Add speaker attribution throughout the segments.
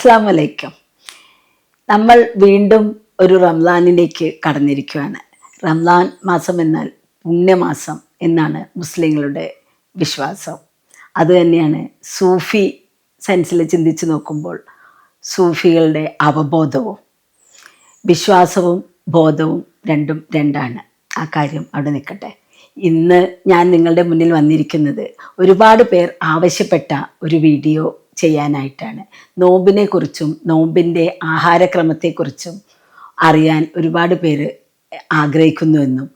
Speaker 1: അസ്സാം വലൈക്കും നമ്മൾ വീണ്ടും ഒരു റംസാനിലേക്ക് കടന്നിരിക്കുകയാണ് റംസാൻ മാസം എന്നാൽ പുണ്യമാസം എന്നാണ് മുസ്ലിങ്ങളുടെ വിശ്വാസം. അതുതന്നെയാണ് സൂഫി സെൻസിൽ ചിന്തിച്ച് നോക്കുമ്പോൾ സൂഫികളുടെ അവബോധവും വിശ്വാസവും ബോധവും രണ്ടും രണ്ടാണ്. ആ കാര്യം അവിടെ നിൽക്കട്ടെ. ഇന്ന് ഞാൻ നിങ്ങളുടെ മുന്നിൽ വന്നിരിക്കുന്നത് ഒരുപാട് പേർ ആവശ്യപ്പെട്ട ഒരു വീഡിയോ ചെയ്യാനായിട്ടാണ്. നോമ്പിനെ കുറിച്ചും നോമ്പിന്റെ ആഹാരക്രമത്തെക്കുറിച്ചും അറിയാൻ ഒരുപാട് പേര് ആഗ്രഹിക്കുന്നുവെന്നും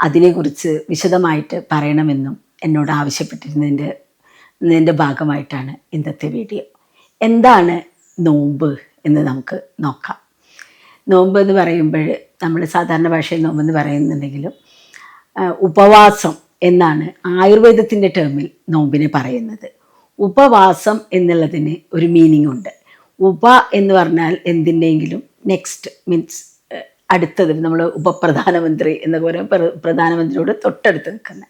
Speaker 1: അതിനെക്കുറിച്ച് വിശദമായിട്ട് പറയണമെന്നും എന്നോട് ആവശ്യപ്പെട്ടിരുന്നതിന്റെ ഇതിന്റെ ഭാഗമായിട്ടാണ് ഇന്നത്തെ വീഡിയോ. എന്താണ് നോമ്പ് എന്ന് നമുക്ക് നോക്കാം. നോമ്പ് എന്ന് പറയുമ്പോൾ നമ്മൾ സാധാരണ ഭാഷയിൽ നോമ്പ് എന്ന് പറയുന്നുണ്ടെങ്കിലും ഉപവാസം എന്നാണ് ആയുർവേദത്തിന്റെ ടേമിൽ നോമ്പിനെ പറയുന്നത്. ഉപവാസം എന്നുള്ളതിന് ഒരു മീനിങ് ഉണ്ട്. ഉപ എന്ന് പറഞ്ഞാൽ എന്തിന്റെയെങ്കിലും നെക്സ്റ്റ് മീൻസ് അടുത്തത് നമ്മൾ ഉപപ്രധാനമന്ത്രി എന്ന പോലെ പ്ര- പ്രധാനമന്ത്രിയോട് തൊട്ടടുത്ത് നിൽക്കുന്ന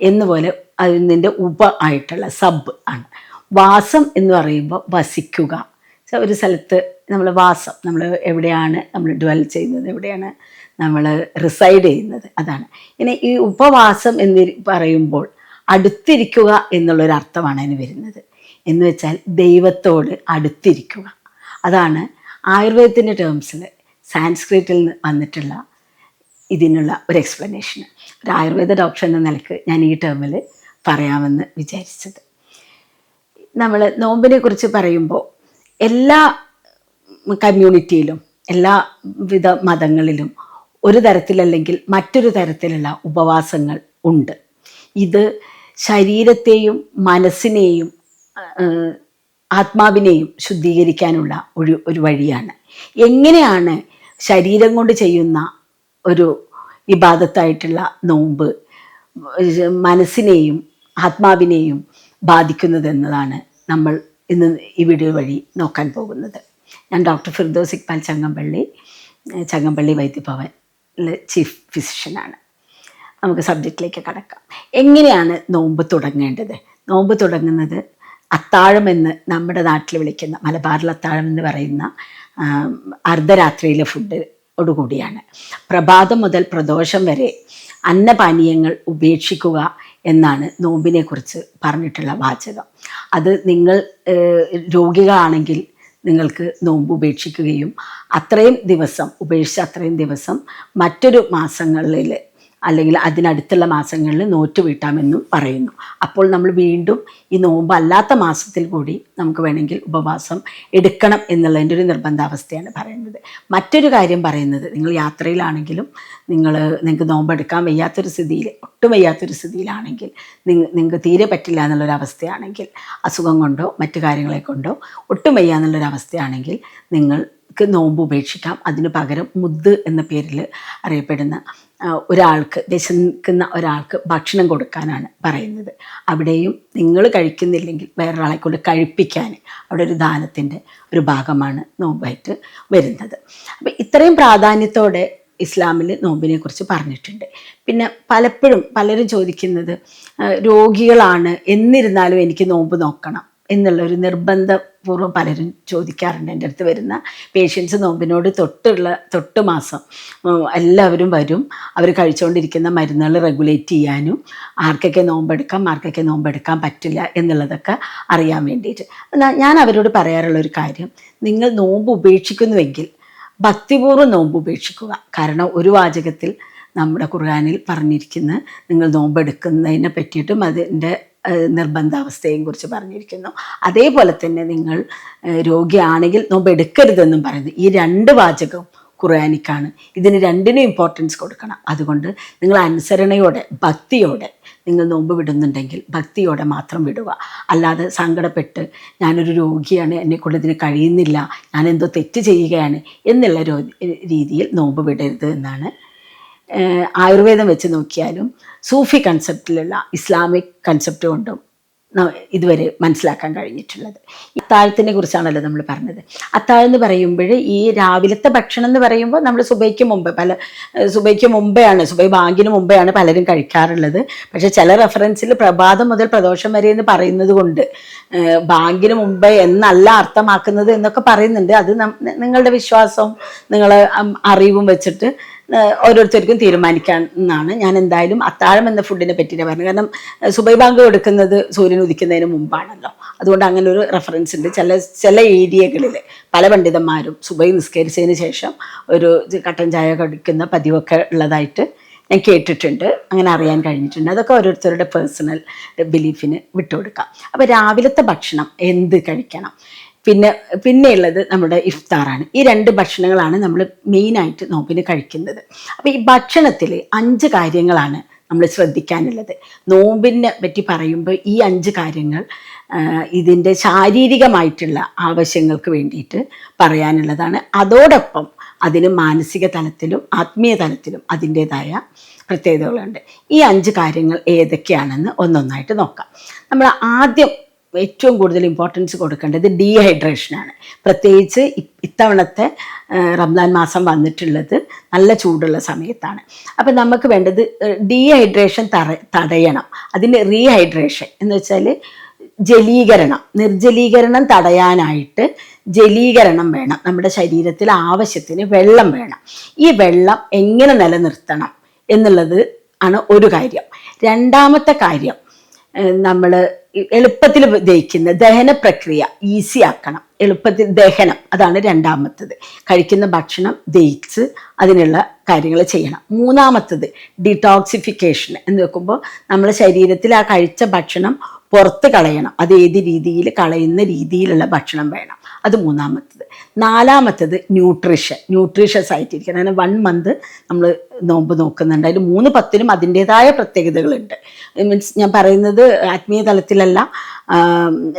Speaker 1: എന്നുപോലെ അതിന്റെ ഉപ ആയിട്ടുള്ള സബ് ആണ്. വാസം എന്ന് പറയുമ്പോൾ വസിക്കുക. ഒരു സ്ഥലത്ത് നമ്മൾ വാസം നമ്മൾ എവിടെയാണ് നമ്മൾ ഡ്വൽ ചെയ്യുന്നത് എവിടെയാണ് നമ്മൾ റിസൈഡ് ചെയ്യുന്നത് അതാണ്. ഇനി ഈ ഉപവാസം എന്ന് പറയുമ്പോൾ അടുത്തിരിക്കുക എന്നുള്ളൊരു അർത്ഥമാണ് അതിന് വരുന്നത്. എന്ന് വെച്ചാൽ ദൈവത്തോട് അടുത്തിരിക്കുക. അതാണ് ആയുർവേദത്തിന്റെ ടേംസിൽ സാൻസ്ക്രിറ്റിൽ വന്നിട്ടുള്ള ഇതിനുള്ള ഒരു എക്സ്പ്ലനേഷൻ ഒരു ആയുർവേദ ഡോക്ടർ എന്ന നിലയ്ക്ക് ഞാൻ ഈ ടേമിൽ പറയാമെന്ന് വിചാരിച്ചത്. നമ്മൾ നോമ്പിനെ കുറിച്ച് പറയുമ്പോൾ എല്ലാ കമ്മ്യൂണിറ്റിയിലും എല്ലാ വിധ മതങ്ങളിലും ഒരു തരത്തിലല്ലെങ്കിൽ മറ്റൊരു തരത്തിലുള്ള ഉപവാസങ്ങൾ ഉണ്ട്. ഇത് ശരീരത്തെയും മനസ്സിനെയും ആത്മാവിനെയും ശുദ്ധീകരിക്കാനുള്ള ഒരു ഒരു വഴിയാണ്. എങ്ങനെയാണ് ശരീരം കൊണ്ട് ചെയ്യുന്ന ഒരു ഇബാദത്തായിട്ടുള്ള നോമ്പ് മനസ്സിനെയും ആത്മാവിനെയും ബാധിക്കുന്നത് എന്നതാണ് നമ്മൾ ഇന്ന് ഈ വീഡിയോ വഴി നോക്കാൻ പോകുന്നത്. ഞാൻ ഡോക്ടർ ഫിർദോസ് ഇക്ബാൽ ചങ്ങമ്പള്ളി ചങ്ങമ്പള്ളി വൈദ്യഭവൻ ചീഫ് ഫിസിഷ്യനാണ്. നമുക്ക് സബ്ജക്റ്റിലേക്ക് കടക്കാം. എങ്ങനെയാണ് നോമ്പ് തുടങ്ങേണ്ടത്? നോമ്പ് തുടങ്ങുന്നത് അത്താഴം എന്ന് നമ്മുടെ നാട്ടിൽ വിളിക്കുന്ന മലബാറിൽ അത്താഴം എന്ന് പറയുന്ന അർദ്ധരാത്രിയിലെ ഫുഡ് കൂടിയാണ്. പ്രഭാതം മുതൽ പ്രദോഷം വരെ അന്നപാനീയങ്ങൾ ഉപേക്ഷിക്കുക എന്നാണ് നോമ്പിനെ കുറിച്ച് പറഞ്ഞിട്ടുള്ള വാചകം. അത് നിങ്ങൾ രോഗികളാണെങ്കിൽ നിങ്ങൾക്ക് നോമ്പ് ഉപേക്ഷിക്കുകയും അത്രയും ദിവസം ഉപേക്ഷിച്ച അത്രയും ദിവസം മറ്റൊരു മാസങ്ങളിൽ അല്ലെങ്കിൽ അതിനടുത്തുള്ള മാസങ്ങളിൽ നോറ്റ് വീട്ടാമെന്നും പറയുന്നു. അപ്പോൾ നമ്മൾ വീണ്ടും ഈ നോമ്പ് അല്ലാത്ത മാസത്തിൽ കൂടി നമുക്ക് വേണമെങ്കിൽ ഉപവാസം എടുക്കണം എന്നുള്ളതിന്റെ ഒരു നിർബന്ധാവസ്ഥയാണ് പറയുന്നത്. മറ്റൊരു കാര്യം പറയുന്നത് നിങ്ങൾ യാത്രയിലാണെങ്കിലും നിങ്ങൾ നിങ്ങൾക്ക് നോമ്പ് എടുക്കാൻ വയ്യാത്തൊരു സ്ഥിതിയിൽ ഒട്ടും വയ്യാത്തൊരു സ്ഥിതിയിലാണെങ്കിൽ നിങ്ങൾ നിങ്ങൾക്ക് തീരെ പറ്റില്ല എന്നുള്ളൊരു അവസ്ഥയാണെങ്കിൽ അസുഖം കൊണ്ടോ മറ്റു കാര്യങ്ങളെ കൊണ്ടോ ഒട്ടും വയ്യ എന്നുള്ളൊരു അവസ്ഥയാണെങ്കിൽ നിങ്ങൾക്ക് നോമ്പ് ഉപേക്ഷിക്കാം. അതിന് പകരം മുദ് എന്ന പേരിൽ അറിയപ്പെടുന്ന ഒരാൾക്ക് വിശക്കുന്ന ഒരാൾക്ക് ഭക്ഷണം കൊടുക്കാനാണ് പറയുന്നത്. അവിടെയും നിങ്ങൾ കഴിക്കുന്നില്ലെങ്കിൽ വേറൊരാളെ കൊണ്ട് കഴിപ്പിക്കാൻ അവിടെ ഒരു ദാനത്തിന്റെ ഒരു ഭാഗമാണ് നോമ്പായിട്ട് വരുന്നത്. അപ്പം ഇത്രയും പ്രാധാന്യത്തോടെ ഇസ്ലാമിൽ നോമ്പിനെ കുറിച്ച് പറഞ്ഞിട്ടുണ്ട്. പിന്നെ പലപ്പോഴും പലരും ചോദിക്കുന്നത് രോഗികളാണ് എന്നിരുന്നാലും എനിക്ക് നോമ്പ് നോക്കണം. എന്നുള്ളൊരു നിർബന്ധപൂർവം പലരും ചോദിക്കാറുണ്ട് എന്റെ അടുത്ത് വരുന്ന പേഷ്യൻസ് നോമ്പിനോട് തൊട്ടുള്ള തൊട്ട് മാസം എല്ലാവരും വരും. അവർ കഴിച്ചുകൊണ്ടിരിക്കുന്ന മരുന്നുകൾ റെഗുലേറ്റ് ചെയ്യാനും ആർക്കൊക്കെ നോമ്പെടുക്കാം ആർക്കൊക്കെ നോമ്പെടുക്കാൻ പറ്റില്ല എന്നുള്ളതൊക്കെ അറിയാൻ വേണ്ടിയിട്ട്. ഞാൻ അവരോട് പറയാറുള്ള ഒരു കാര്യം. നിങ്ങൾ നോമ്പ് ഉപേക്ഷിക്കുന്നുവെങ്കിൽ ഭക്തിപൂർവം നോമ്പ് ഉപേക്ഷിക്കുക. കാരണം ഒരു വാചകത്തിൽ നമ്മുടെ ഖുർആനിൽ പറഞ്ഞിരിക്കുന്ന നിങ്ങൾ നോമ്പെടുക്കുന്നതിനെ പറ്റിയിട്ടും അതിന്റെ നിർബന്ധാവസ്ഥയെയും കുറിച്ച് പറഞ്ഞിരിക്കുന്നു. അതേപോലെ തന്നെ നിങ്ങൾ രോഗിയാണെങ്കിൽ നോമ്പ് എടുക്കരുതെന്നും പറയുന്നു. ഈ രണ്ട് വാചകവും ഖുർആാനിക്കാണ്. ഇതിന് രണ്ടിനും ഇമ്പോർട്ടൻസ് കൊടുക്കണം. അതുകൊണ്ട് നിങ്ങൾ അനുസരണയോടെ ഭക്തിയോടെ നിങ്ങൾ നോമ്പ് വിടുന്നുണ്ടെങ്കിൽ ഭക്തിയോടെ മാത്രം വിടുക. അല്ലാതെ സങ്കടപ്പെട്ട് ഞാനൊരു രോഗിയാണ് എന്നെക്കൊണ്ട് ഇതിന് കഴിയുന്നില്ല ഞാൻ എന്തോ തെറ്റ് ചെയ്യുകയാണ് എന്നുള്ള രീതിയിൽ നോമ്പ് വിടരുത് എന്നാണ് ആയുർവേദം വെച്ച് നോക്കിയാലും സൂഫി കൺസെപ്റ്റിലുള്ള ഇസ്ലാമിക് കൺസെപ്റ്റ് കൊണ്ടും ഇതുവരെ മനസ്സിലാക്കാൻ കഴിഞ്ഞിട്ടുള്ളത്. അത്താഴത്തിനെ കുറിച്ചാണല്ലോ നമ്മൾ പറഞ്ഞത്. അത്താഴം എന്ന് പറയുമ്പോൾ ഈ രാവിലത്തെ ഭക്ഷണം എന്ന് പറയുമ്പോൾ നമ്മൾ സുബൈക്ക് മുമ്പ് പല സുബൈക്ക് മുമ്പെയാണ് സുബൈ ബാങ്കിന് മുമ്പെയാണ് പലരും കഴിക്കാറുള്ളത്. പക്ഷേ ചില റെഫറൻസിൽ പ്രഭാതം മുതൽ പ്രദോഷം വരെ എന്ന് പറയുന്നത് കൊണ്ട് ബാങ്കിന് മുമ്പ് എന്നല്ല അർത്ഥമാക്കുന്നത് എന്നൊക്കെ പറയുന്നുണ്ട്. അത് നിങ്ങളുടെ വിശ്വാസവും നിങ്ങളെ അറിവും വെച്ചിട്ട് ഓരോരുത്തർക്കും തീരുമാനിക്കാം എന്നാണ്. ഞാൻ എന്തായാലും അത്താഴം എന്ന ഫുഡിനെ പറ്റിയിട്ട് പറഞ്ഞത്. കാരണം സുബൈബാങ്ക് സുബൈ ബാങ്ക് കൊടുക്കുന്നത് സൂര്യൻ ഉദിക്കുന്നതിന് മുമ്പാണല്ലോ. അതുകൊണ്ട് അങ്ങനെ ഒരു റെഫറൻസ് ഉണ്ട്. ചില ചില ഏരിയകളിൽ പല പണ്ഡിതന്മാരും സുബൈ നിസ്കരിച്ചതിന് ശേഷം ഒരു കട്ടൻ ചായ കടിക്കുന്ന പതിവൊക്കെ ഉള്ളതായിട്ട് ഞാൻ കേട്ടിട്ടുണ്ട്. അങ്ങനെ അറിയാൻ കഴിഞ്ഞിട്ടുണ്ട്. അതൊക്കെ ഓരോരുത്തരുടെ പേഴ്സണൽ ബിലീഫിന് വിട്ടുകൊടുക്കാം. അപ്പോൾ രാവിലത്തെ ഭക്ഷണം എന്ത് കഴിക്കണം? പിന്നെ പിന്നെയുള്ളത് നമ്മുടെ ഇഫ്താറാണ്. ഈ രണ്ട് ഭക്ഷണങ്ങളാണ് നമ്മൾ മെയിനായിട്ട് നോമ്പിന് കഴിക്കുന്നത്. അപ്പോൾ ഈ ഭക്ഷണത്തിൽ അഞ്ച് കാര്യങ്ങളാണ് നമ്മൾ ശ്രദ്ധിക്കാനുള്ളത്. നോമ്പിനെ പറ്റി പറയുമ്പോൾ ഈ അഞ്ച് കാര്യങ്ങൾ ഇതിന്റെ ശാരീരികമായിട്ടുള്ള ആവശ്യങ്ങൾക്ക് വേണ്ടിയിട്ട് പറയാനുള്ളതാണ്. അതോടൊപ്പം അതിന് മാനസിക തലത്തിലും ആത്മീയ തലത്തിലും അതിന്റേതായ പ്രത്യേകതകളുണ്ട്. ഈ അഞ്ച് കാര്യങ്ങൾ ഏതൊക്കെയാണെന്ന് ഒന്നൊന്നായിട്ട് നോക്കാം. നമ്മൾ ആദ്യം ഏറ്റവും കൂടുതൽ ഇമ്പോർട്ടൻസ് കൊടുക്കേണ്ടത് ഡീഹൈഡ്രേഷനാണ് പ്രത്യേകിച്ച് ഇത്തവണത്തെ റംസാൻ മാസം വന്നിട്ടുള്ളത് നല്ല ചൂടുള്ള സമയത്താണ്. അപ്പം നമുക്ക് വേണ്ടത് ഡീഹൈഡ്രേഷൻ തറ തടയണം. അതിന് റീഹൈഡ്രേഷൻ എന്ന് വെച്ചാൽ ജലീകരണം. നിർജലീകരണം തടയാനായിട്ട് ജലീകരണം വേണം. നമ്മുടെ ശരീരത്തിൽ ആവശ്യത്തിന് വെള്ളം വേണം. ഈ വെള്ളം എങ്ങനെ നിലനിർത്തണം എന്നുള്ളത് ആണ് ഒരു കാര്യം. രണ്ടാമത്തെ കാര്യം നമ്മൾ എളുപ്പത്തിൽ ദഹിക്കുന്ന ദഹന പ്രക്രിയ ഈസി ആക്കണം. എളുപ്പത്തിൽ ദഹനം അതാണ് രണ്ടാമത്തത്. കഴിക്കുന്ന ഭക്ഷണം ദഹിച്ച് അതിനുള്ള കാര്യങ്ങൾ ചെയ്യണം. മൂന്നാമത്തത് ഡിടോക്സിഫിക്കേഷൻ എന്ന് വെക്കുമ്പോൾ നമ്മുടെ ശരീരത്തിൽ ആ കഴിച്ച ഭക്ഷണം പുറത്ത് കളയണം. അത് ഏത് രീതിയിൽ കളയുന്ന രീതിയിലുള്ള ഭക്ഷണം വേണം. അത് മൂന്നാമത്തത്. നാലാമത്തത് ന്യൂട്രീഷൻ. ന്യൂട്രീഷ്യസ് ആയിട്ടിരിക്കണം. അങ്ങനെ വൺ മന്ത് നമ്മൾ നോമ്പ് നോക്കുന്നുണ്ട്. അതിൽ മൂന്ന് പത്തിനും അതിന്റെതായ പ്രത്യേകതകളുണ്ട്. മീൻസ് ഞാൻ പറയുന്നത് ആത്മീയ തലത്തിലല്ല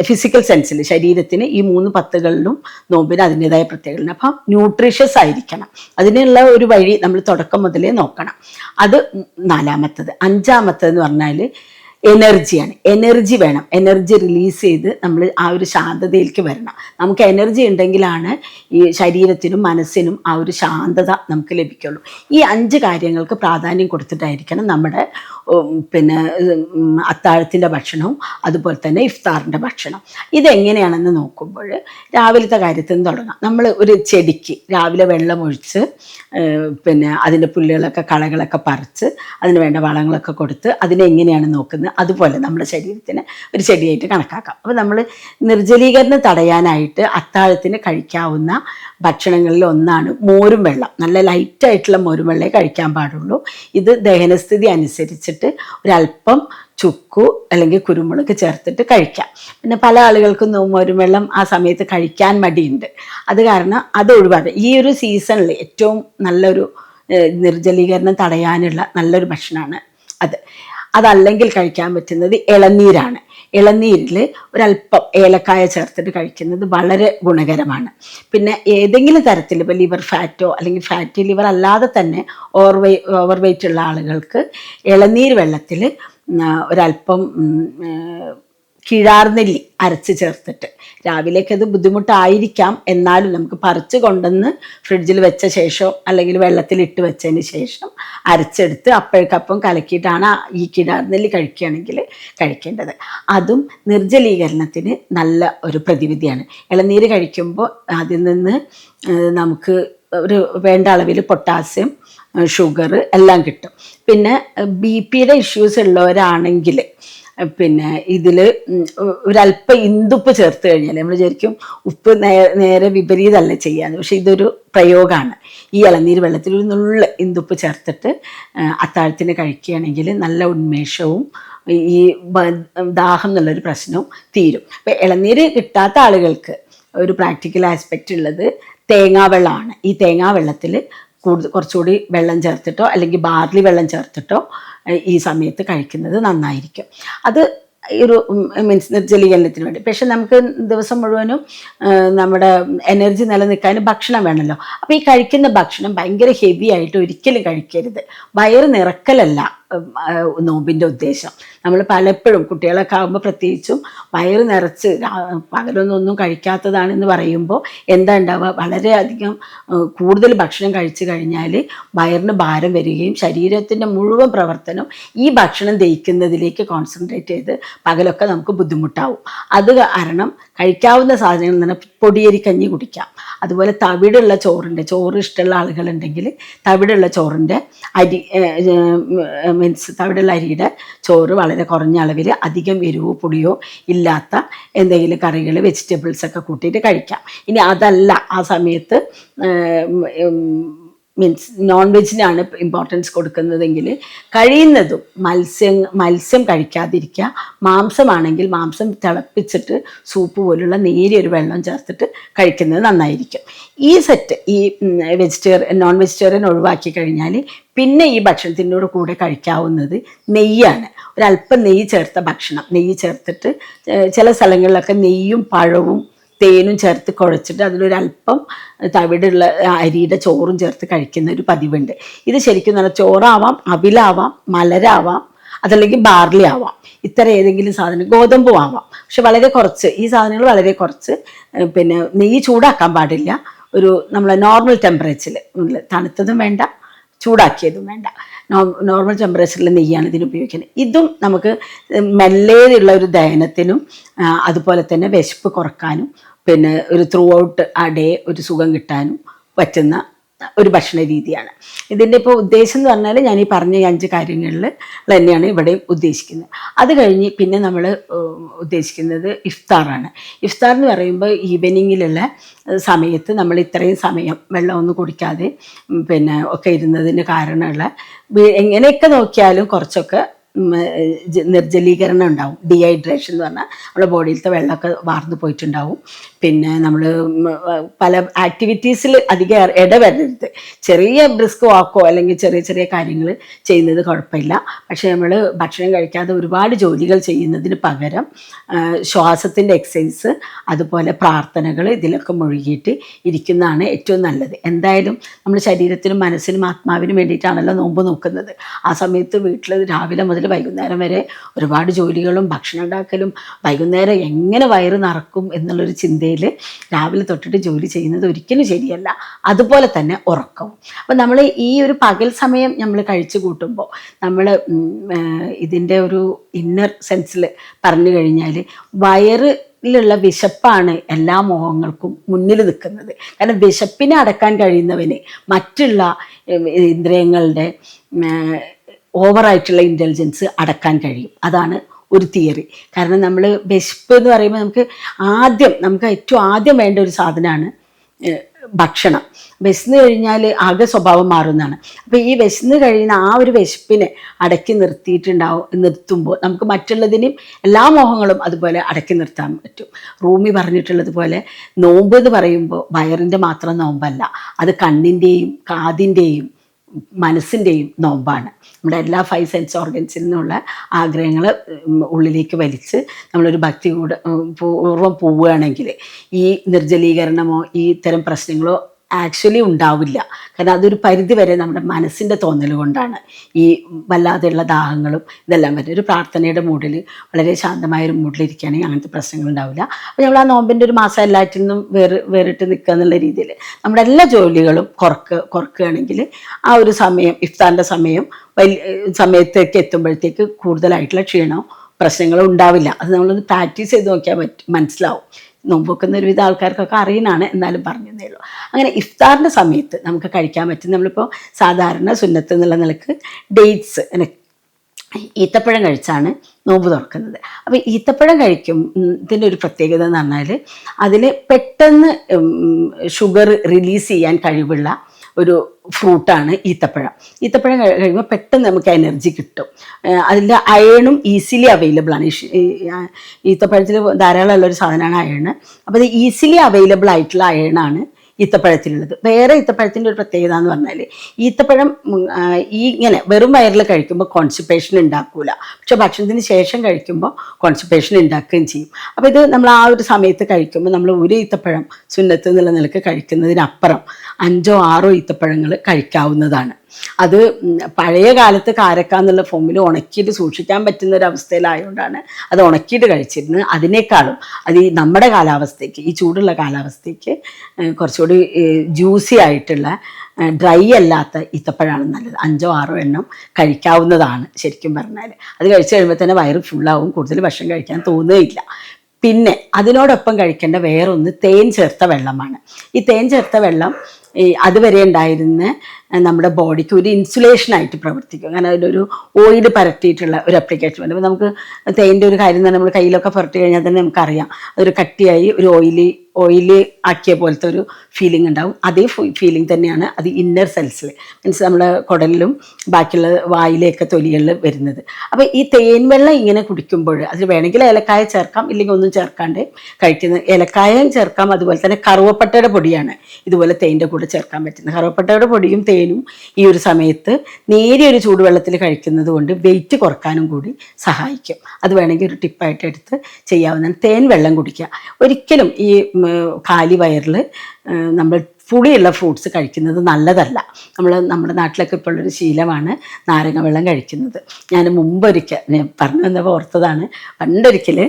Speaker 1: ഫിസിക്കൽ സെൻസിൽ ശരീരത്തിന് ഈ മൂന്ന് പത്തുകളിലും നോമ്പിന് അതിന്റെതായ പ്രത്യേകതകളുണ്ട്. അപ്പം ന്യൂട്രീഷ്യസ് ആയിരിക്കണം. അതിനുള്ള ഒരു വഴി നമ്മൾ തുടക്കം മുതലേ നോക്കണം. അത് നാലാമത്തത്. അഞ്ചാമത്തത് പറഞ്ഞാൽ എനർജിയാണ് എനർജി വേണം. എനർജി റിലീസ് ചെയ്ത് നമ്മൾ ആ ഒരു ശാന്തതയിലേക്ക് വരണം. നമുക്ക് എനർജി ഉണ്ടെങ്കിലാണ് ഈ ശരീരത്തിനും മനസ്സിനും ആ ഒരു ശാന്തത നമുക്ക് ലഭിക്കുള്ളൂ. ഈ അഞ്ച് കാര്യങ്ങൾക്ക് പ്രാധാന്യം കൊടുത്തിട്ടായിരിക്കണം നമ്മുടെ പിന്നെ അത്താഴത്തിന്റെ ഭക്ഷണവും അതുപോലെ തന്നെ ഇഫ്താറിന്റെ ഭക്ഷണം. ഇതെങ്ങനെയാണെന്ന് നോക്കുമ്പോൾ രാവിലത്തെ കാര്യത്തിൽ നിന്ന് തുടങ്ങാം. നമ്മൾ ഒരു ചെടിക്ക് രാവിലെ വെള്ളമൊഴിച്ച് പിന്നെ അതിന്റെ പുല്ലുകളൊക്കെ കളകളൊക്കെ പറിച്ച് അതിന് വേണ്ട വളങ്ങളൊക്കെ കൊടുത്ത് അതിനെ എങ്ങനെയാണ് നോക്കുന്നത്? അതുപോലെ നമ്മുടെ ശരീരത്തിന് ഒരു ചെടിയായിട്ട് കണക്കാക്കാം. അപ്പോൾ നമ്മൾ നിർജലീകരണം തടയാനായിട്ട് അത്താഴത്തിന് കഴിക്കാവുന്ന ഭക്ഷണങ്ങളിൽ ഒന്നാണ് മോരും വെള്ളം. നല്ല ലൈറ്റായിട്ടുള്ള മോരും വെള്ളമേ കഴിക്കാൻ പാടുള്ളൂ. ഇത് ദഹനസ്ഥിതി അനുസരിച്ചിട്ട് ഒരല്പം ചുക്കു അല്ലെങ്കിൽ കുരുമുളക് ചേർത്തിട്ട് കഴിക്കാം. പിന്നെ പല ആളുകൾക്കും മോരും വെള്ളം ആ സമയത്ത് കഴിക്കാൻ മടിയുണ്ട്. അത് കാരണം അത് ഒഴിവാക്കുക. ഈ ഒരു സീസണിൽ ഏറ്റവും നല്ലൊരു നിർജലീകരണം തടയാനുള്ള നല്ലൊരു ഭക്ഷണമാണ് അത്. അതല്ലെങ്കിൽ കഴിക്കാൻ പറ്റുന്നത് ഇളനീരാണ്. ഇളനീരിൽ ഒരല്പം ഏലക്കായ ചേർത്തിട്ട് കഴിക്കുന്നത് വളരെ ഗുണകരമാണ്. പിന്നെ ഏതെങ്കിലും തരത്തിൽ ഇപ്പോൾ ലിവർ ഫാറ്റോ അല്ലെങ്കിൽ ഫാറ്റി ലിവർ അല്ലാതെ തന്നെ ഓവർവെ ഓവർവെയ്റ്റ് ഓവർ വെയിറ്റ് ഉള്ള ആളുകൾക്ക് ഇളനീർ വെള്ളത്തിൽ ഒരല്പം കിഴാർനെല്ലി അരച്ച് ചേർത്തിട്ട്. രാവിലേക്ക് അത് ബുദ്ധിമുട്ടായിരിക്കാം. എന്നാലും നമുക്ക് പറിച്ച് കൊണ്ടുവന്ന് ഫ്രിഡ്ജിൽ വെച്ച ശേഷം അല്ലെങ്കിൽ വെള്ളത്തിൽ ഇട്ട് വെച്ചതിന് ശേഷം അരച്ചെടുത്ത് അപ്പോഴേക്കപ്പം കലക്കിയിട്ടാണ് ഈ കിഴാർനെല്ലി കഴിക്കുകയാണെങ്കിൽ കഴിക്കേണ്ടത്. അതും നിർജലീകരണത്തിന് നല്ല ഒരു പ്രതിവിധിയാണ്. ഇളനീര് കഴിക്കുമ്പോൾ അതിൽ നിന്ന് നമുക്ക് ഒരു വേണ്ട അളവിൽ പൊട്ടാസ്യം ഷുഗർ എല്ലാം കിട്ടും. പിന്നെ ബി പിയുടെ ഇഷ്യൂസ് ഉള്ളവരാണെങ്കിൽ പിന്നെ ഇതിൽ ഒരല്പം ഇന്ദുപ്പ് ചേർത്ത് കഴിഞ്ഞാൽ നമ്മൾ വിചാരിക്കും ഉപ്പ് നേരെ വിപരീതമല്ല ചെയ്യാൻ പക്ഷെ ഇതൊരു പ്രയോഗമാണ് ഈ ഇളനീർ വെള്ളത്തിൽ ഒരു നുള്ള ഇന്ദുപ്പ് ചേർത്തിട്ട് അത്താഴത്തിന് കഴിക്കുകയാണെങ്കിൽ നല്ല ഉന്മേഷവും ഈ ദാഹം എന്നുള്ളൊരു പ്രശ്നവും തീരും. അപ്പം ഇളനീര് കിട്ടാത്ത ആളുകൾക്ക് ഒരു പ്രാക്ടിക്കൽ ആസ്പെക്റ്റ് ഉള്ളത് തേങ്ങാവെള്ളമാണ് ഈ തേങ്ങാവെള്ളത്തിൽ കൂടുതൽ കുറച്ചുകൂടി വെള്ളം ചേർത്തിട്ടോ അല്ലെങ്കിൽ ബാർലി വെള്ളം ചേർത്തിട്ടോ ഈ സമയത്ത് കഴിക്കുന്നത് നന്നായിരിക്കും. അത് ഒരു മീൻസ് നിർജലീകരണത്തിന് വേണ്ടി. പക്ഷെ നമുക്ക് ദിവസം മുഴുവനും നമ്മുടെ എനർജി നിലനിൽക്കാൻ ഭക്ഷണം വേണമല്ലോ. അപ്പോൾ ഈ കഴിക്കുന്ന ഭക്ഷണം ഭയങ്കര ഹെവി ആയിട്ട് ഒരിക്കലും കഴിക്കരുത്. വയറ് നിറക്കലല്ല. നോമ്പിന്റെ ഉദ്ദേശം. നമ്മൾ പലപ്പോഴും കുട്ടികളൊക്കെ ആകുമ്പോൾ പ്രത്യേകിച്ചും വയറ് നിറച്ച് പകലൊന്നൊന്നും കഴിക്കാത്തതാണെന്ന് പറയുമ്പോൾ എന്താ ഉണ്ടാവുക വളരെയധികം കൂടുതൽ ഭക്ഷണം കഴിച്ചു കഴിഞ്ഞാൽ വയറിന് ഭാരം വരികയും ശരീരത്തിന്റെ മുഴുവൻ പ്രവർത്തനം ഈ ഭക്ഷണം ദഹിക്കുന്നതിലേക്ക് കോൺസെൻട്രേറ്റ് ചെയ്ത് പകലൊക്കെ നമുക്ക് ബുദ്ധിമുട്ടാവും. അത് കാരണം കഴിക്കാവുന്ന സാധനങ്ങൾ തന്നെ പൊടിയരി കഞ്ഞി കുടിക്കാം. അതുപോലെ തവിടുള്ള ചോറിന്റെ ചോറ് ഇഷ്ടമുള്ള ആളുകളുണ്ടെങ്കിൽ തവിടുള്ള ചോറിന്റെ അരി മീൻസ് തവിടുള്ള അരിയുടെ ചോറ് വളരെ കുറഞ്ഞ അളവിൽ അധികം എരിവോ പൊടിയോ ഇല്ലാത്ത എന്തെങ്കിലും കറികൾ വെജിറ്റബിൾസൊക്കെ കൂട്ടിയിട്ട് കഴിക്കാം. ഇനി അതല്ല ആ സമയത്ത് മീൻസ് നോൺ വെജിനാണ് ഇമ്പോർട്ടൻസ് കൊടുക്കുന്നതെങ്കിൽ കഴിയുന്നതും മത്സ്യം മത്സ്യം കഴിക്കാതിരിക്കുക. മാംസമാണെങ്കിൽ മാംസം തിളപ്പിച്ചിട്ട് സൂപ്പ് പോലുള്ള നേരിയൊരു വെള്ളം ചേർത്തിട്ട് കഴിക്കുന്നത് നന്നായിരിക്കും. ഈ സെറ്റ് ഈ വെജിറ്റേറിയൻ നോൺ വെജിറ്റേറിയൻ ഒഴിവാക്കി കഴിഞ്ഞാൽ പിന്നെ ഈ ഭക്ഷണത്തിനോട് കൂടെ കഴിക്കാവുന്നത് നെയ്യാണ്. ഒരല്പം നെയ്യ് ചേർത്ത ഭക്ഷണം നെയ്യ് ചേർത്തിട്ട് ചില സ്ഥലങ്ങളിലൊക്കെ നെയ്യും പഴവും തേനും ചേർത്ത് കുഴച്ചിട്ട് അതിലൊരല്പം തവിടുള്ള അരിയുടെ ചോറും ചേർത്ത് കഴിക്കുന്ന ഒരു പതിവുണ്ട്. ഇത് ശരിക്കും നല്ല ചോറാവാം അവിലാവാം മലരാവാം അതല്ലെങ്കിൽ ബാർലി ആവാം ഇത്തരം ഏതെങ്കിലും സാധനം ഗോതമ്പും ആവാം പക്ഷെ വളരെ കുറച്ച് ഈ സാധനങ്ങൾ വളരെ കുറച്ച് പിന്നെ നെയ്യ് ചൂടാക്കാൻ പാടില്ല. ഒരു നമ്മളെ നോർമൽ ടെമ്പറേച്ചറിൽ തണുത്തതും വേണ്ട ചൂടാക്കിയതും വേണ്ട. നോർമൽ ടെമ്പറേച്ചറിൽ നെയ്യാണ് ഇതിന് ഉപയോഗിക്കുന്നത്. ഇതും നമുക്ക് മെല്ലേതുള്ള ഒരു ദഹനത്തിനും അതുപോലെ തന്നെ വിശപ്പ് കുറക്കാനും പിന്നെ ഒരു ത്രൂ ഔട്ട് ആ ഡേ ഒരു സുഖം കിട്ടാനും പറ്റുന്ന ഒരു ഭക്ഷണ രീതിയാണ്. ഇതിന്റെ ഇപ്പോൾ ഉദ്ദേശം എന്ന് പറഞ്ഞാൽ ഞാൻ ഈ പറഞ്ഞ അഞ്ച് കാര്യങ്ങളിൽ തന്നെയാണ് ഇവിടെയും ഉദ്ദേശിക്കുന്നത്. അത് കഴിഞ്ഞ് പിന്നെ നമ്മൾ ഉദ്ദേശിക്കുന്നത് ഇഫ്താറാണ്. ഇഫ്താർ എന്ന് പറയുമ്പോൾ ഈവനിങ്ങിലുള്ള സമയത്ത് നമ്മൾ ഇത്രയും സമയം വെള്ളമൊന്നും കുടിക്കാതെ പിന്നെ ഒക്കെ ഇരുന്നതിന് കാരണമുള്ള എങ്ങനെയൊക്കെ നോക്കിയാലും കുറച്ചൊക്കെ നിർജലീകരണം ഉണ്ടാവും. ഡീഹൈഡ്രേഷൻ എന്ന് പറഞ്ഞാൽ നമ്മുടെ ബോഡിയിലത്തെ വെള്ളമൊക്കെ വാർന്നു പോയിട്ടുണ്ടാവും. പിന്നെ നമ്മൾ പല ആക്ടിവിറ്റീസിൽ അധികം ഇടവരരുത് ചെറിയ ബ്രിസ്ക് വാക്കോ അല്ലെങ്കിൽ ചെറിയ ചെറിയ കാര്യങ്ങൾ ചെയ്യുന്നത് കുഴപ്പമില്ല. പക്ഷേ നമ്മൾ ഭക്ഷണം കഴിക്കാതെ ഒരുപാട് ജോലികൾ ചെയ്യുന്നതിന് പകരം ശ്വാസത്തിന്റെ എക്സസൈസ് അതുപോലെ പ്രാർത്ഥനകൾ ഇതിലൊക്കെ മുഴുകിയിട്ട് ഇരിക്കുന്നതാണ് ഏറ്റവും നല്ലത്. എന്തായാലും നമ്മൾ ശരീരത്തിനും മനസ്സിനും ആത്മാവിനും വേണ്ടിയിട്ടാണല്ലോ നോമ്പ് നോക്കുന്നത്. ആ സമയത്ത് വീട്ടിൽ രാവിലെ മുതൽ വൈകുന്നേരം വരെ ഒരുപാട് ജോലികളും ഭക്ഷണം ഉണ്ടാക്കലും വൈകുന്നേരം എങ്ങനെ വയറ് നിറക്കും എന്നുള്ളൊരു ചിന്തയിൽ രാവിലെ തൊട്ടിട്ട് ജോലി ചെയ്യുന്നത് ഒരിക്കലും ശരിയല്ല. അതുപോലെ തന്നെ ഉറക്കവും. അപ്പം നമ്മൾ ഈ ഒരു പകൽ സമയം നമ്മൾ കഴിച്ചു കൂട്ടുമ്പോൾ നമ്മൾ ഇതിന്റെ ഒരു ഇന്നർ സെൻസിൽ പറഞ്ഞു കഴിഞ്ഞാൽ വയറ് ിലുള്ള വിശപ്പാണ് എല്ലാ മോഹങ്ങൾക്കും മുന്നിൽ നിൽക്കുന്നത്. കാരണം വിശപ്പിനെ അടക്കാൻ കഴിയുന്നവന് മറ്റുള്ള ഇന്ദ്രിയങ്ങളുടെ ഓവറായിട്ടുള്ള ഇന്റലിജൻസ് അടക്കാൻ കഴിയും. അതാണ് ഒരു തിയറി. കാരണം നമ്മൾ വിശപ്പ് എന്ന് പറയുമ്പോൾ നമുക്ക് ആദ്യം നമുക്ക് ഏറ്റവും ആദ്യം വേണ്ട ഒരു സാധനമാണ് ഭക്ഷണം. വിശന്ന് കഴിഞ്ഞാൽ ആകെ സ്വഭാവം മാറുന്നതാണ്. അപ്പോൾ ഈ വിശന്ന് കഴിയുന്ന ആ ഒരു വിശപ്പിനെ അടക്കി നിർത്തിയിട്ടുണ്ടാവും നിർത്തുമ്പോൾ നമുക്ക് മറ്റുള്ളതിനെയും എല്ലാ മോഹങ്ങളും അതുപോലെ അടക്കി നിർത്താൻ പറ്റും. റൂമി പറഞ്ഞിട്ടുള്ളതുപോലെ നോമ്പ് എന്ന് പറയുമ്പോൾ വയറിന്റെ മാത്രം നോമ്പല്ല. അത് കണ്ണിന്റെയും കാതിന്റെയും മനസ്സിന്റെയും നോമ്പാണ്. നമ്മുടെ എല്ലാ ഫൈവ് സെൻസ് ഓർഗൻസിൽ നിന്നുള്ള ആഗ്രഹങ്ങൾ ഉള്ളിലേക്ക് വലിച്ച് നമ്മളൊരു ഭക്തി കൂടെ പൂർവം പോവുകയാണെങ്കിൽ ഈ നിർജലീകരണമോ ഈ ഇത്തരം പ്രശ്നങ്ങളോ ആക്ച്വലി ഉണ്ടാവില്ല. കാരണം അതൊരു പരിധി വരെ നമ്മുടെ മനസ്സിന്റെ തോന്നൽ കൊണ്ടാണ്. ഈ വല്ലാതെയുള്ള ദാഹങ്ങളും ഇതെല്ലാം വരുന്നത്. ഒരു പ്രാർത്ഥനയുടെ മൂഡിൽ വളരെ ശാന്തമായ ഒരു മൂഡിലിരിക്കുകയാണെങ്കിൽ അങ്ങനത്തെ പ്രശ്നങ്ങൾ ഉണ്ടാവില്ല. അപ്പോൾ നമ്മൾ ആ നോമ്പിന്റെ ഒരു മാസം എല്ലാറ്റിൽ നിന്നും വേറെ വേറിട്ട് നിൽക്കുക എന്നുള്ള രീതിയിൽ നമ്മുടെ എല്ലാ ജോലികളും കുറക്ക് കുറക്കുകയാണെങ്കിൽ ആ ഒരു സമയം ഇഫ്താറിന്റെ സമയം വലിയ സമയത്തേക്ക് എത്തുമ്പോഴത്തേക്ക് കൂടുതലായിട്ടുള്ള ക്ഷീണവും പ്രശ്നങ്ങളും ഉണ്ടാവില്ല. അത് നമ്മളൊന്ന് പ്രാക്ടീസ് ചെയ്ത് നോക്കിയാൽ മനസ്സിലാവും. നോമ്പൊക്കുന്ന ഒരുവിധ ആൾക്കാർക്കൊക്കെ അറിയുന്നതാണ് എന്നാലും പറഞ്ഞു ഉള്ളൂ. അങ്ങനെ ഇഫ്താറിന്റെ സമയത്ത് നമുക്ക് കഴിക്കാൻ പറ്റും നമ്മളിപ്പോൾ സാധാരണ സുന്നത്ത് എന്നുള്ള നിലയ്ക്ക് ഡേറ്റ്സ് ഈത്തപ്പഴം കഴിച്ചാണ് നോമ്പ് തുറക്കുന്നത്. അപ്പോൾ ഈത്തപ്പഴം കഴിക്കും ഉം, ഇതിന്റെ ഒരു പ്രത്യേകത എന്ന് പറഞ്ഞാൽ അതിൽ പെട്ടെന്ന് ഷുഗർ റിലീസ് ചെയ്യാൻ കഴിവുള്ള ഒരു ഫ്രൂട്ടാണ് ഈത്തപ്പഴം. ഈത്തപ്പഴം കഴി- കഴിയുമ്പോൾ പെട്ടെന്ന് നമുക്ക് എനർജി കിട്ടും. അതിന്റെ അയണും ഈസിലി അവൈലബിൾ ആണ്. ഈത്തപ്പഴത്തിൽ ധാരാളമുള്ള ഒരു സാധനമാണ് അയണ്. അപ്പോൾ ഇത് ഈസിലി അവൈലബിൾ ആയിട്ടുള്ള അയണാണ്. ഈത്തപ്പഴത്തിലുള്ളത്. വേറെ ഈത്തപ്പഴത്തിന്റെ ഒരു പ്രത്യേകത എന്ന് പറഞ്ഞാൽ ഈത്തപ്പഴം ഈ ഇങ്ങനെ വെറും വയറിൽ കഴിക്കുമ്പോൾ കോൺസ്റ്റിപ്പേഷൻ ഉണ്ടാക്കൂല പക്ഷെ ഭക്ഷണത്തിന് ശേഷം കഴിക്കുമ്പോൾ കോൺസ്റ്റിപ്പേഷൻ ഉണ്ടാക്കുകയും ചെയ്യും. അപ്പോൾ ഇത് നമ്മൾ ആ ഒരു സമയത്ത് കഴിക്കുമ്പോൾ നമ്മൾ ഒരു ഈത്തപ്പഴം സുന്നത്ത് നിലയ്ക്ക് കഴിക്കുന്നതിനപ്പുറം അഞ്ചോ ആറോ ഈത്തപ്പഴങ്ങൾ കഴിക്കാവുന്നതാണ്. അത് പഴയ കാലത്ത് കാരക്ക എന്നുള്ള ഫോമിൽ ഉണക്കിയിട്ട് സൂക്ഷിക്കാൻ പറ്റുന്ന ഒരു അവസ്ഥയിലായതുകൊണ്ടാണ് അത് ഉണക്കിയിട്ട് കഴിച്ചിരുന്നത്. അതിനേക്കാളും അത് ഈ നമ്മുടെ കാലാവസ്ഥയ്ക്ക് ഈ ചൂടുള്ള കാലാവസ്ഥയ്ക്ക് കുറച്ചുകൂടി ജ്യൂസി ആയിട്ടുള്ള ഡ്രൈ അല്ലാത്ത ഈത്തപ്പഴമാണ് നല്ലത്. അഞ്ചോ ആറോ എണ്ണം കഴിക്കാവുന്നതാണ് ശരിക്കും പറഞ്ഞാൽ അത് കഴിച്ചു കഴിയുമ്പോൾ തന്നെ വയറ് ഫുള്ളാവും കൂടുതൽ ഭക്ഷണം കഴിക്കാൻ തോന്നുകയില്ല. പിന്നെ അതിനോടൊപ്പം കഴിക്കേണ്ട വേറൊന്ന് തേൻ ചേർത്ത വെള്ളമാണ്. ഈ തേൻ ചേർത്ത വെള്ളം ഈ അതുവരെ ഉണ്ടായിരുന്ന നമ്മുടെ ബോഡിക്ക് ഒരു ഇൻസുലേഷൻ ആയിട്ട് പ്രവർത്തിക്കും. അങ്ങനെ അതിലൊരു ഓയിൽ പരത്തിയിട്ടുള്ള ഒരു അപ്ലിക്കേഷൻ ഉണ്ട്. അപ്പോൾ നമുക്ക് തേന്റെ ഒരു കാര്യം തന്നെ നമ്മൾ കയ്യിലൊക്കെ പുരട്ടി കഴിഞ്ഞാൽ തന്നെ നമുക്കറിയാം. അതൊരു കട്ടിയായി ഒരു ഓയിലി ഓയിൽ ആക്കിയ പോലത്തെ ഒരു ഫീലിംഗ് ഉണ്ടാവും. അതേ ഫീലിംഗ് തന്നെയാണ് അത് ഇന്നർ സെൽസിൽ മീൻസ് നമ്മുടെ കുടലിലും ബാക്കിയുള്ള വായിലെയൊക്കെ തൊലികളിൽ വരുന്നത്. അപ്പോൾ ഈ തേൻ വെള്ളം ഇങ്ങനെ കുടിക്കുമ്പോൾ അതിൽ വേണമെങ്കിൽ ഏലക്കായ ചേർക്കാം ഇല്ലെങ്കിൽ ഒന്നും ചേർക്കാണ്ട് കഴിക്കുന്ന ഏലക്കായയും ചേർക്കാം. അതുപോലെ തന്നെ കറുവപ്പട്ടയുടെ പൊടിയാണ് ഇതുപോലെ തേന്റെ കൂടെ ചേർക്കാൻ പറ്റുന്നത്. കറുവപ്പട്ടയുടെ പൊടിയും തേനും ഈ ഒരു സമയത്ത് നേരിയ ഒരു ചൂടുവെള്ളത്തിൽ കഴിക്കുന്നത് കൊണ്ട് വെയിറ്റ് കുറക്കാനും കൂടി സഹായിക്കും. അത് വേണമെങ്കിൽ ഒരു ടിപ്പായിട്ട് എടുത്ത് ചെയ്യാവുന്നതാണ്. തേൻ വെള്ളം കുടിക്കുക. ഒരിക്കലും ഈ കാലി വയറിൽ നമ്മൾ പുളിയുള്ള ഫ്രൂട്ട്സ് കഴിക്കുന്നത് നല്ലതല്ല. നമ്മൾ നമ്മുടെ നാട്ടിലൊക്കെ ഇപ്പോൾ ഉള്ളൊരു ശീലമാണ് നാരങ്ങ വെള്ളം കഴിക്കുന്നത്. ഞാൻ മുമ്പൊരിക്കൽ പറഞ്ഞു തന്നെ ഓർത്തതാണ് പണ്ടൊരിക്കൽ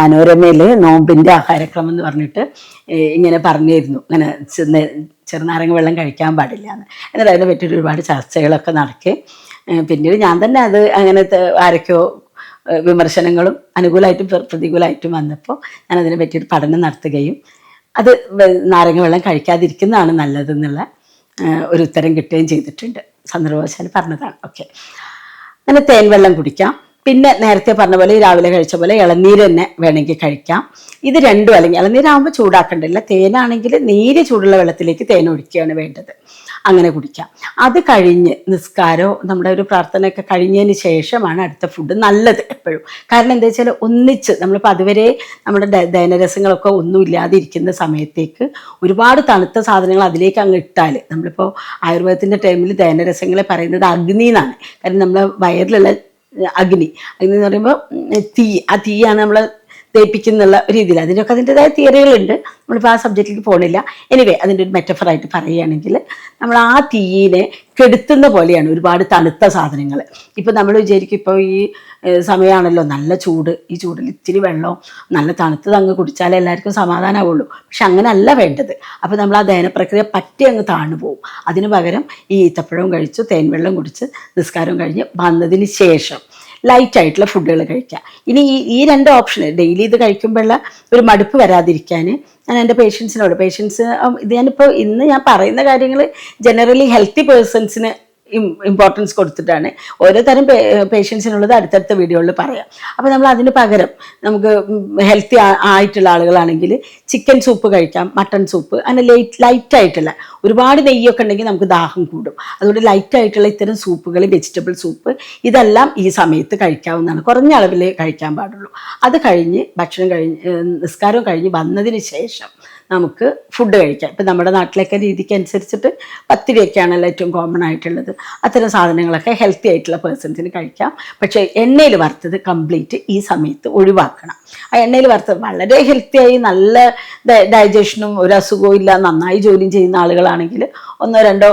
Speaker 1: മനോരമയിൽ നോമ്പിന്റെ ആഹാരക്രമം എന്ന് പറഞ്ഞിട്ട് ഇങ്ങനെ പറഞ്ഞിരുന്നു. ഇങ്ങനെ ചെറുനാരങ്ങ വെള്ളം കഴിക്കാൻ പാടില്ല എന്ന് എന്നിട്ട് അതിനെ പറ്റിയിട്ട് ഒരുപാട് ചർച്ചകളൊക്കെ നടക്കി പിന്നീട് ഞാൻ തന്നെ അത് അങ്ങനെ ആരൊക്കെയോ വിമർശനങ്ങളും അനുകൂലമായിട്ടും പ്ര- പ്രതികൂലമായിട്ടും വന്നപ്പോൾ ഞാൻ അതിനെ പറ്റിയിട്ട് പഠനം നടത്തുകയും അത് നാരങ്ങ വെള്ളം കഴിക്കാതിരിക്കുന്നതാണ് നല്ലതെന്നുള്ള ഒരു ഉത്തരം കിട്ടുകയും ചെയ്തിട്ടുണ്ട്. സന്ദർഭവശാൽ പറഞ്ഞതാണ്. ഓക്കെ. അങ്ങനെ തേൻ വെള്ളം കുടിക്കാം. പിന്നെ നേരത്തെ പറഞ്ഞ പോലെ രാവിലെ കഴിച്ച പോലെ ഇളനീര് തന്നെ വേണമെങ്കിൽ കഴിക്കാം. ഇത് രണ്ടും അല്ലെങ്കിൽ ഇളനീരാകുമ്പോൾ ചൂടാക്കേണ്ടില്ല തേനാണെങ്കിൽ നീര് ചൂടുള്ള വെള്ളത്തിലേക്ക് തേൻ ഒഴിക്കുകയാണ് വേണ്ടത്. അങ്ങനെ കുടിക്കാം. അത് കഴിഞ്ഞ് നിസ്കാരോ നമ്മുടെ ഒരു പ്രാർത്ഥനയൊക്കെ കഴിഞ്ഞതിന് ശേഷമാണ് അടുത്ത ഫുഡ് നല്ലത് എപ്പോഴും. കാരണം എന്താ വെച്ചാൽ ഒന്നിച്ച് നമ്മളിപ്പോൾ അതുവരെ നമ്മുടെ ദൈനരസങ്ങളൊക്കെ ഒന്നും ഇല്ലാതെ ഇരിക്കുന്ന സമയത്തേക്ക് ഒരുപാട് തണുത്ത സാധനങ്ങൾ അതിലേക്ക് അങ്ങ് ഇട്ടാൽ നമ്മളിപ്പോൾ ആയുർവേദത്തിന്റെ ടൈമിൽ ദൈനരസങ്ങളെ പറയുന്നത് അഗ്നി എന്നാണ്. കാരണം നമ്മളെ വയറിലുള്ള അഗ്നി. അഗ്നി എന്ന് പറയുമ്പോൾ തീ. ആ തീയാണ് നമ്മൾ ദയിപ്പിക്കുന്നുള്ള രീതിയിൽ. അതിനൊക്കെ അതിന്റെതായ തിയറികളുണ്ട്. നമ്മളിപ്പോൾ ആ സബ്ജക്റ്റിലേക്ക് പോകണില്ല എനിവേ അതിന്റെ ഒരു മെറ്റഫറായിട്ട് പറയുകയാണെങ്കിൽ നമ്മൾ ആ തീയിനെ കെടുത്തുന്ന പോലെയാണ് ഒരുപാട് തണുത്ത സാധനങ്ങൾ. ഇപ്പം നമ്മൾ വിചാരിക്കും ഇപ്പോൾ ഈ സമയമാണല്ലോ നല്ല ചൂട്. ഈ ചൂടിൽ ഇത്തിരി വെള്ളം നല്ല തണുത്തത് അങ്ങ് കുടിച്ചാലേ എല്ലാവർക്കും സമാധാനമാവുള്ളൂ പക്ഷെ അങ്ങനെയല്ല വേണ്ടത്. അപ്പോൾ നമ്മൾ ആ ദഹന പ്രക്രിയ പറ്റി അങ്ങ് താണു പോകും അതിന് പകരം ഈ ഈത്തപ്പഴവും കഴിച്ചു തേൻവെള്ളം കുടിച്ച് നിസ്കാരവും കഴിഞ്ഞ് വന്നതിന് ശേഷം ലൈറ്റ് ആയിട്ടുള്ള ഫുഡുകൾ കഴിക്കുക ഇനി ഈ ഈ രണ്ട് ഓപ്ഷൻ ഡെയിലി ഇത് കഴിക്കുമ്പോഴുള്ള ഒരു മടുപ്പ് വരാതിരിക്കാൻ ഞാൻ എന്റെ പേഷ്യൻസിനോട് പേഷ്യൻസ് ഇത് ഞാനിപ്പോൾ ഇന്ന് ഞാൻ പറയുന്ന കാര്യങ്ങൾ ജനറലി ഹെൽത്തി പേഴ്സൺസിന് ഇമ്പോർട്ടൻസ് കൊടുത്തിട്ടാണ് ഓരോ തരം പേഷ്യൻസിനുള്ളത് അടുത്തടുത്ത വീഡിയോയിൽ പറയാം. അപ്പോൾ നമ്മൾ അതിന് പകരം നമുക്ക് ഹെൽത്തി ആയിട്ടുള്ള ആളുകളാണെങ്കിൽ ചിക്കൻ സൂപ്പ് കഴിക്കാം മട്ടൺ സൂപ്പ് അങ്ങനെ ലൈറ്റ് ലൈറ്റായിട്ടുള്ള ഒരുപാട് നെയ്യൊക്കെ ഉണ്ടെങ്കിൽ നമുക്ക് ദാഹം കൂടും. അതുകൊണ്ട് ലൈറ്റായിട്ടുള്ള ഇത്തരം സൂപ്പുകൾ വെജിറ്റബിൾ സൂപ്പ് ഇതെല്ലാം ഈ സമയത്ത് കഴിക്കാവുന്നതാണ്. കുറഞ്ഞ അളവിൽ കഴിക്കാൻ പാടുള്ളൂ. അത് കഴിഞ്ഞ് ഭക്ഷണം കഴിഞ്ഞ് നിസ്കാരം കഴിഞ്ഞ് വന്നതിന് ശേഷം നമുക്ക് ഫുഡ് കഴിക്കാം. ഇപ്പം നമ്മുടെ നാട്ടിലൊക്കെ രീതിക്ക് അനുസരിച്ചിട്ട് പത്തിരിയൊക്കെയാണല്ലോ ഏറ്റവും കോമൺ ആയിട്ടുള്ളത്. അത്തരം സാധനങ്ങളൊക്കെ ഹെൽത്തി ആയിട്ടുള്ള പേഴ്സൺസിന് കഴിക്കാം. പക്ഷേ എണ്ണയിൽ വറുത്തത് കംപ്ലീറ്റ് ഈ സമയത്ത് ഒഴിവാക്കണം. ആ എണ്ണയിൽ വറുത്തത് വളരെ ഹെൽത്തിയായി നല്ല ഡൈജഷനും ഒരു അസുഖവും ഇല്ല നന്നായി ജോലിയും ചെയ്യുന്ന ആളുകളാണെങ്കിൽ ഒന്നോ രണ്ടോ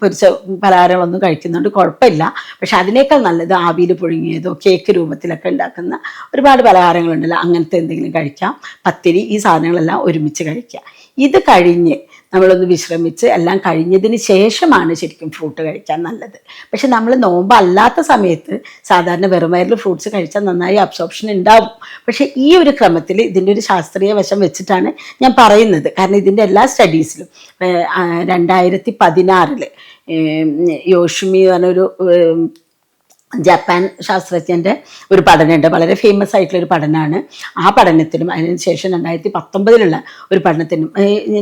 Speaker 1: പൊരിച്ച പലഹാരങ്ങളൊന്നും കഴിക്കുന്നുണ്ട് കുഴപ്പമില്ല. പക്ഷെ അതിനേക്കാൾ നല്ലത് ആവിയിൽ പുഴുങ്ങിയതോ കേക്ക് രൂപത്തിലൊക്കെ ഉണ്ടാക്കുന്ന ഒരുപാട് പലഹാരങ്ങളുണ്ടല്ലോ അങ്ങനത്തെ എന്തെങ്കിലും കഴിക്കാം. പത്തിരി ഈ സാധനങ്ങളെല്ലാം ഒരുമിച്ച് കഴിക്കുക. ഇത് കഴിഞ്ഞ് നമ്മളൊന്ന് വിശ്രമിച്ച് എല്ലാം കഴിഞ്ഞതിന് ശേഷമാണ് ശരിക്കും ഫ്രൂട്ട് കഴിക്കാൻ നല്ലത്. പക്ഷെ നമ്മൾ നോമ്പ് അല്ലാത്ത സമയത്ത് സാധാരണ വെറും വയറിൽ ഫ്രൂട്ട്സ് കഴിച്ചാൽ നന്നായി അബ്സോർപ്ഷൻ ഉണ്ടാവും. പക്ഷെ ഈ ഒരു ക്രമത്തിൽ ഇതിന്റെ ഒരു ശാസ്ത്രീയ വശം വെച്ചിട്ടാണ് ഞാൻ പറയുന്നത്. കാരണം ഇതിന്റെ എല്ലാ സ്റ്റഡീസിലും രണ്ടായിരത്തി പതിനാറിൽ യോഷ്മി എന്ന് പറഞ്ഞൊരു ജപ്പാൻ ശാസ്ത്രജ്ഞന്റെ ഒരു പഠനമുണ്ട്. വളരെ ഫേമസ് ആയിട്ടുള്ള ഒരു പഠനമാണ് ആ പഠനത്തിനും അതിന് ശേഷം രണ്ടായിരത്തി പത്തൊമ്പതിലുള്ള ഒരു പഠനത്തിനും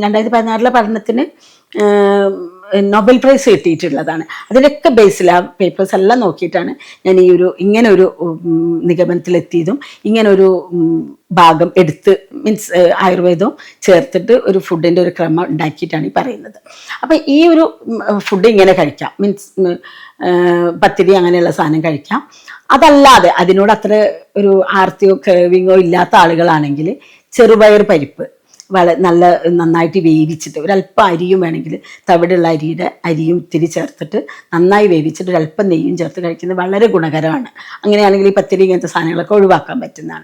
Speaker 1: രണ്ടായിരത്തി പതിനാറിലെ പഠനത്തിന് നൊബൽ പ്രൈസ് കിട്ടിയിട്ടുള്ളതാണ്. അതിനൊക്കെ ബേസിൽ ആ പേപ്പേഴ്സ് എല്ലാം നോക്കിയിട്ടാണ് ഞാൻ ഈ ഒരു ഇങ്ങനെ ഒരു നിഗമനത്തിലെത്തിയതും ഇങ്ങനെ ഒരു ഭാഗം എടുത്ത് മീൻസ് ആയുർവേദവും ചേർത്തിട്ട് ഒരു ഫുഡിന്റെ ഒരു ക്രമം ഉണ്ടാക്കിയിട്ടാണ് ഈ പറയുന്നത്. അപ്പം ഈ ഒരു ഫുഡ് ഇങ്ങനെ കഴിക്കാം. മീൻസ് പത്തിരി അങ്ങനെയുള്ള സാധനം കഴിക്കാം. അതല്ലാതെ അതിനോട് അത്ര ഒരു ആർത്തിയോ ക്രേവിങ്ങോ ഇല്ലാത്ത ആളുകളാണെങ്കിൽ ചെറുപയർ പരിപ്പ് വള നല്ല നന്നായിട്ട് വേവിച്ചിട്ട് ഒരല്പം അരിയും വേണമെങ്കിൽ തവിടുള്ള അരിയുടെ അരിയും ഇത്തിരി ചേർത്തിട്ട് നന്നായി വേവിച്ചിട്ട് ഒരല്പം നെയ്യും ചേർത്ത് കഴിക്കുന്നത് വളരെ ഗുണകരമാണ്. അങ്ങനെയാണെങ്കിൽ ഈ പത്തിരി ഇങ്ങനത്തെ സാധനങ്ങളൊക്കെ ഒഴിവാക്കാൻ പറ്റുന്നതാണ്.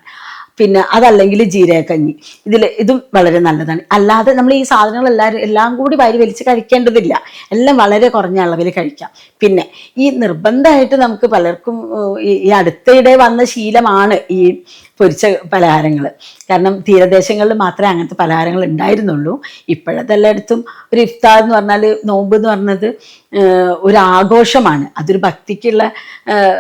Speaker 1: പിന്നെ അതല്ലെങ്കിൽ ജീരകക്കഞ്ഞി. ഇതിൽ ഇതും വളരെ നല്ലതാണ്. അല്ലാതെ നമ്മൾ ഈ സാധനങ്ങൾ എല്ലാവരും എല്ലാം കൂടി വാരി വലിച്ച് കഴിക്കേണ്ടതില്ല. എല്ലാം വളരെ കുറഞ്ഞ അളവിൽ കഴിക്കാം. പിന്നെ ഈ നിർബന്ധമായിട്ട് നമുക്ക് പലർക്കും ഈ- അടുത്തിടെ വന്ന ശീലമാണ് ഈ പൊരിച്ച പലഹാരങ്ങൾ കാരണം തീരദേശങ്ങളിൽ മാത്രമേ അങ്ങനത്തെ പലഹാരങ്ങൾ ഉണ്ടായിരുന്നുള്ളൂ. ഇപ്പോഴത്തെ എല്ലായിടത്തും ഒരു ഇഫ്താർ എന്ന് പറഞ്ഞാൽ നോമ്പ് എന്ന് പറഞ്ഞത് ഒരു ആഘോഷമാണ് അതൊരു ഭക്തിക്കുള്ള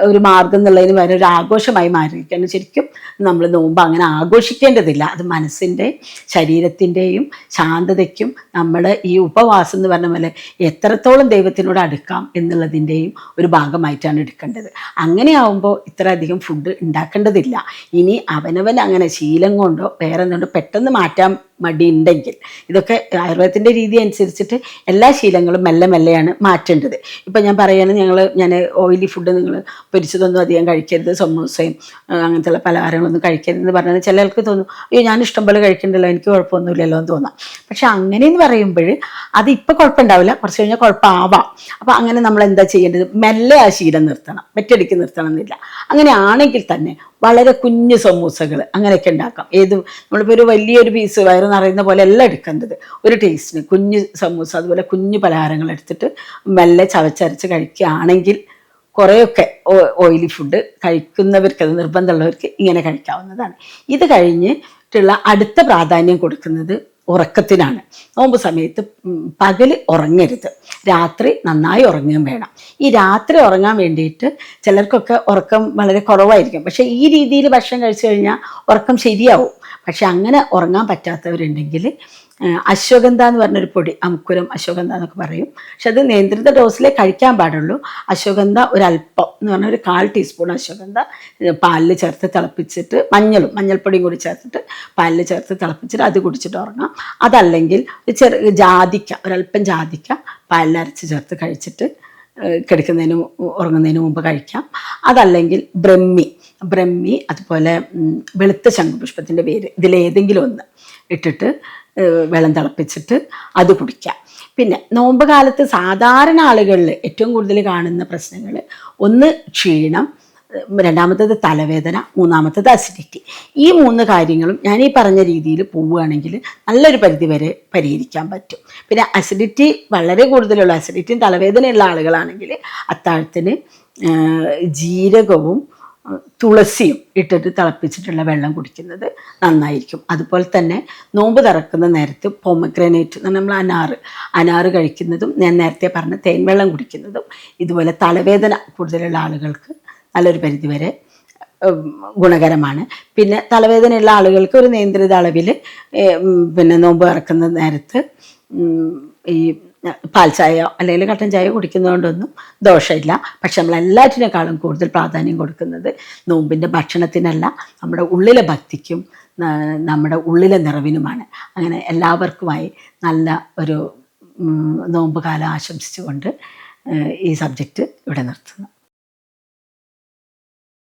Speaker 1: ഒരു മാർഗം എന്നുള്ളതിന് വരെ ഒരു ആഘോഷമായി മാറിയിരിക്കുകയാണ്. ശരിക്കും നമ്മൾ നോമ്പ് അങ്ങനെ ആഘോഷിക്കേണ്ടതില്ല. അത് മനസ്സിന്റെ ശരീരത്തിന്റെയും ശാന്തതയ്ക്കും നമ്മൾ ഈ ഉപവാസം എന്ന് പറഞ്ഞ പോലെ എത്രത്തോളം ദൈവത്തിനോട് അടുക്കാം എന്നുള്ളതിന്റെയും ഒരു ഭാഗമായിട്ടാണ് എടുക്കേണ്ടത്. അങ്ങനെ ആവുമ്പോൾ ഇത്ര അധികം ഫുഡ് ഉണ്ടാക്കേണ്ടതില്ല. ഇനി അവനവൻ അങ്ങനെ ശീലം കൊണ്ടോ വേറെ എന്തുകൊണ്ടോ പെട്ടെന്ന് മാറ്റാൻ മടി ഉണ്ടെങ്കിൽ ഇതൊക്കെ ആയുർവേദത്തിന്റെ രീതി അനുസരിച്ചിട്ട് എല്ലാ ശീലങ്ങളും മെല്ലെ മെല്ലെയാണ് മാറ്റേണ്ടത്. ഇപ്പം ഞാൻ പറയുകയാണ് ഞങ്ങൾ ഞാൻ ഓയിലി ഫുഡ് നിങ്ങൾ പൊരിച്ചതൊന്നും അധികം കഴിക്കരുത് സമൂസയും അങ്ങനത്തെയുള്ള അങ്ങനത്തെ പലഹാരങ്ങളൊന്നും കഴിക്കരുതെന്ന് പറഞ്ഞാൽ ചിലർക്ക് തോന്നും അയ്യോ ഞാൻ ഇഷ്ടം പോലെ കഴിക്കണ്ടല്ലോ എനിക്ക് കുഴപ്പമൊന്നുമില്ലല്ലോ എന്ന് തോന്നാം. പക്ഷെ അങ്ങനെയെന്ന് പറയുമ്പോൾ അത് ഇപ്പോൾ കുഴപ്പമുണ്ടാവില്ല കുറച്ച് കഴിഞ്ഞാൽ കുഴപ്പമാവാം. അപ്പോൾ അങ്ങനെ നമ്മൾ എന്താ ചെയ്യേണ്ടത്? മെല്ലെ ആ ശീലം നിർത്തണം. ഒറ്റയടിക്ക് നിർത്തണം എന്നില്ല. അങ്ങനെയാണെങ്കിൽ തന്നെ വളരെ കുഞ്ഞു സമൂസകൾ അങ്ങനെയൊക്കെ ഉണ്ടാക്കാം. ഏത് നമ്മളിപ്പോൾ ഒരു വലിയൊരു പീസ് വയറ് നിറയുന്ന പോലെ അല്ല എടുക്കേണ്ടത്. ഒരു ടേസ്റ്റിന് കുഞ്ഞു സമൂസ അതുപോലെ കുഞ്ഞു പലഹാരങ്ങൾ എടുത്തിട്ട് മെല്ലെ ചവച്ചരച്ച് കഴിക്കുകയാണെങ്കിൽ കുറേയൊക്കെ ഓയിലി ഫുഡ് കഴിക്കുന്നവർക്ക് അത് നിർബന്ധമുള്ളവർക്ക് ഇങ്ങനെ കഴിക്കാവുന്നതാണ്. ഇത് കഴിഞ്ഞിട്ടുള്ള അടുത്ത പ്രാധാന്യം കൊടുക്കുന്നത് ഉറക്കത്തിനാണ്. നോമ്പ് സമയത്ത് പകൽ ഉറങ്ങരുത്. രാത്രി നന്നായി ഉറങ്ങുകയും വേണം. ഈ രാത്രി ഉറങ്ങാൻ വേണ്ടിയിട്ട് ചിലർക്കൊക്കെ ഉറക്കം വളരെ കുറവായിരിക്കും. പക്ഷേ ഈ രീതിയിൽ ഭക്ഷണം കഴിച്ചു കഴിഞ്ഞാൽ ഉറക്കം ശരിയാവും. പക്ഷെ അങ്ങനെ ഉറങ്ങാൻ പറ്റാത്തവരുണ്ടെങ്കിൽ അശ്വഗന്ധ എന്ന് പറഞ്ഞൊരു പൊടി അമുക്കുരം അശ്വഗന്ധ എന്നൊക്കെ പറയും. പക്ഷെ അത് നിയന്ത്രിത ഡോസിലേ കഴിക്കാൻ പാടുള്ളൂ. അശ്വഗന്ധ ഒരല്പം എന്ന് പറഞ്ഞാൽ ഒരു കാൽ ടീസ്പൂൺ അശ്വഗന്ധ പാലിൽ ചേർത്ത് തിളപ്പിച്ചിട്ട് മഞ്ഞളും മഞ്ഞൾപ്പൊടിയും കൂടി ചേർത്തിട്ട് പാലിൽ ചേർത്ത് തിളപ്പിച്ചിട്ട് അത് കുടിച്ചിട്ട് ഉറങ്ങാം. അതല്ലെങ്കിൽ ഒരു ചെറു ജാതിക്ക ഒരല്പം ജാതിക്ക പാലിൽ അരച്ച് ചേർത്ത് കഴിച്ചിട്ട് കിടക്കുന്നതിന് ഉറങ്ങുന്നതിന് മുമ്പ് കഴിക്കാം. അതല്ലെങ്കിൽ ബ്രഹ്മി ബ്രഹ്മി അതുപോലെ വെളുത്ത ശംഖുപുഷ്പത്തിന്റെ പേര് ഇതിലേതെങ്കിലും ഒന്ന് ഇട്ടിട്ട് വെള്ളം തിളപ്പിച്ചിട്ട് അത് കുടിക്കാം പിന്നെ നോമ്പ് കാലത്ത് സാധാരണ ആളുകളിൽ ഏറ്റവും കൂടുതൽ കാണുന്ന പ്രശ്നങ്ങൾ ഒന്ന് ക്ഷീണം രണ്ടാമത്തത് തലവേദന മൂന്നാമത്തത് അസിഡിറ്റി ഈ മൂന്ന് കാര്യങ്ങളും ഞാൻ ഈ പറഞ്ഞ രീതിയിൽ പോവുകയാണെങ്കിൽ നല്ലൊരു പരിധി വരെ പരിഹരിക്കാൻ പറ്റും. പിന്നെ അസിഡിറ്റി വളരെ കൂടുതലുള്ള അസിഡിറ്റിയും തലവേദനയുള്ള ആളുകളാണെങ്കിൽ അത്താഴത്തിന് ജീരകവും തുളസിയും ഇട്ടിട്ട് തിളപ്പിച്ചിട്ടുള്ള വെള്ളം കുടിക്കുന്നത് നന്നായിരിക്കും. അതുപോലെ തന്നെ നോമ്പ് തുറക്കുന്ന നേരത്ത് പൊമഗ്രനേറ്റ് നമ്മൾ അനാറ് അനാറ് കഴിക്കുന്നതും ഞാൻ നേരത്തെ പറഞ്ഞ തേൻവെള്ളം കുടിക്കുന്നതും ഇതുപോലെ തലവേദന കൂടുതലുള്ള ആളുകൾക്ക് നല്ലൊരു പരിധിവരെ ഗുണകരമാണ്. പിന്നെ തലവേദനയുള്ള ആളുകൾക്ക് ഒരു നിയന്ത്രിത അളവിൽ പിന്നെ നോമ്പ് ഇറക്കുന്ന നേരത്ത് ഈ പാൽ ചായയോ അല്ലെങ്കിൽ കട്ടൻ ചായയോ കുടിക്കുന്നതുകൊണ്ടൊന്നും ദോഷമില്ല. പക്ഷെ നമ്മൾ എല്ലാറ്റിനേക്കാളും കൂടുതൽ പ്രാധാന്യം കൊടുക്കുന്നത് നോമ്പിന്റെ ഭക്ഷണത്തിനല്ല. നമ്മുടെ ഉള്ളിലെ ഭക്തിക്കും നമ്മുടെ ഉള്ളിലെ നിറവിനുമാണ്. അങ്ങനെ എല്ലാവർക്കുമായി നല്ല ഒരു നോമ്പ് കാലം ആശംസിച്ചുകൊണ്ട് ഈ സബ്ജക്റ്റ് ഇവിടെ നിർത്തുന്നു.